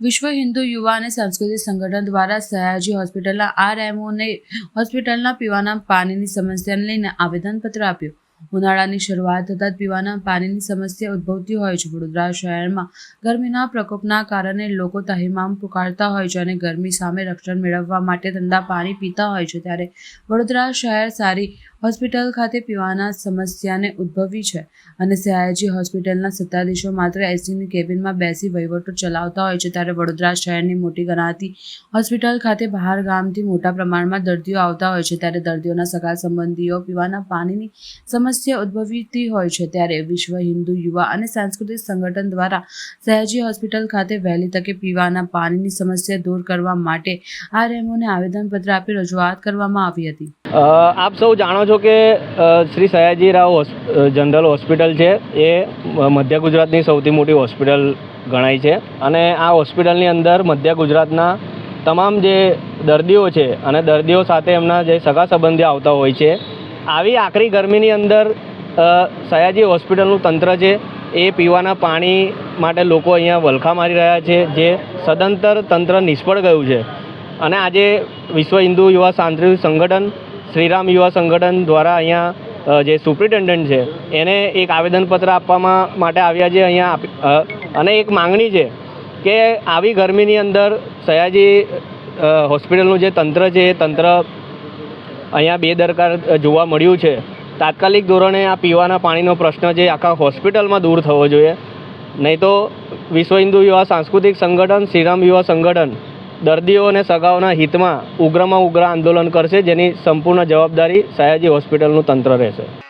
વિશ્વ હિન્દુ યુવા અને સાંસ્કૃતિક સંગઠન દ્વારા સયાજી હોસ્પિટલના આરએમઓને હોસ્પિટલના પીવાના પાણીની સમસ્યાને લઈને આવેદનપત્ર આપ્યું. ઉનાળાની શરૂઆત થતાં પીવાના પાણીની સમસ્યા ઉદ્ભવતી હોય છે. વડોદરા શહેરમાં ગરમીના પ્રકોપના કારણે લોકો તહેમામ પુકારતા હોય છે અને ગરમી સામે રક્ષણ મેળવવા માટે ઠંડા પાણી પીતા હોય છે. ત્યારે વડોદરા શહેર સારી હોસ્પિટલ ખાતે પીવાના સમસ્યાને ઉદ્ભવી છે અને સયાજી હોસ્પિટલના સત્તાધીશો માત્ર એસીની કેબિનમાં બેસી વહીવટો ચલાવતા હોય છે ત્યારે વડોદરા શહેરની મોટી ગણાતી હોસ્પિટલ ખાતે બહાર ગામથી મોટા પ્રમાણમાં દર્દીઓ આવતા હોય છે ત્યારે દર્દીઓના સગા સંબંધીઓ પીવાના પાણીની સમસ્યા ઉદ્ભવતી હોય છે ત્યારે વિશ્વ હિન્દુ યુવા અને સાંસ્કૃતિક સંગઠન દ્વારા સયાજી હોસ્પિટલ ખાતે વહેલી તકે પીવાના પાણીની સમસ્યા દૂર કરવા માટે આરએમઓને આવેદનપત્ર આપી રજૂઆત કરવામાં આવી હતી. આપ સૌ જાણો છો કે શ્રી સયાજી રાવ હોસ- જનરલ હોસ્પિટલ છે. એ મધ્ય ગુજરાતની સૌથી મોટી હોસ્પિટલ ગણાય છે. અને આ હોસ્પિટલની અંદર મધ્ય ગુજરાતના તમામ જે દર્દીઓ છે અને દર્દીઓ સાથે એમના જે સગા સંબંધીઓ આવતા હોય છે, આવી આકરી ગરમીની અંદર સયાજી હોસ્પિટલનું તંત્ર છે, એ પીવાના પાણી માટે લોકો અહીંયા વલખા મારી રહ્યા છે, જે સદંતર તંત્ર નિષ્ફળ ગયું છે. અને આજે વિશ્વ હિન્દુ યુવા સાંસ્કૃતિક સંગઠન શ્રીરામ યુવા સંગઠન દ્વારા અહીંયા જે સુપ્રિન્ટેન્ડન્ટ છે, એને એક આવેદનપત્ર આપવામાં માટે આવ્યા છે, અહીંયા અને એક માંગણી છે કે આવી ગરમીની અંદર સયાજી હોસ્પિટલનું જે તંત્ર છે, એ તંત્ર અહીંયા બેદરકાર જોવા મળ્યું છે. તાત્કાલિક ધોરણે આ પીવાના પાણીનો પ્રશ્ન છે આખા હોસ્પિટલમાં દૂર થવો જોઈએ. નહીં તો વિશ્વ હિન્દુ યુવા સાંસ્કૃતિક સંગઠન, શ્રીરામ યુવા સંગઠન દર્દીઓ અને સગાઓના હિતમાં ઉગ્રમાં ઉગ્ર આંદોલન કરશે, જેની સંપૂર્ણ જવાબદારી સયાજી હોસ્પિટલનું તંત્ર રહેશે.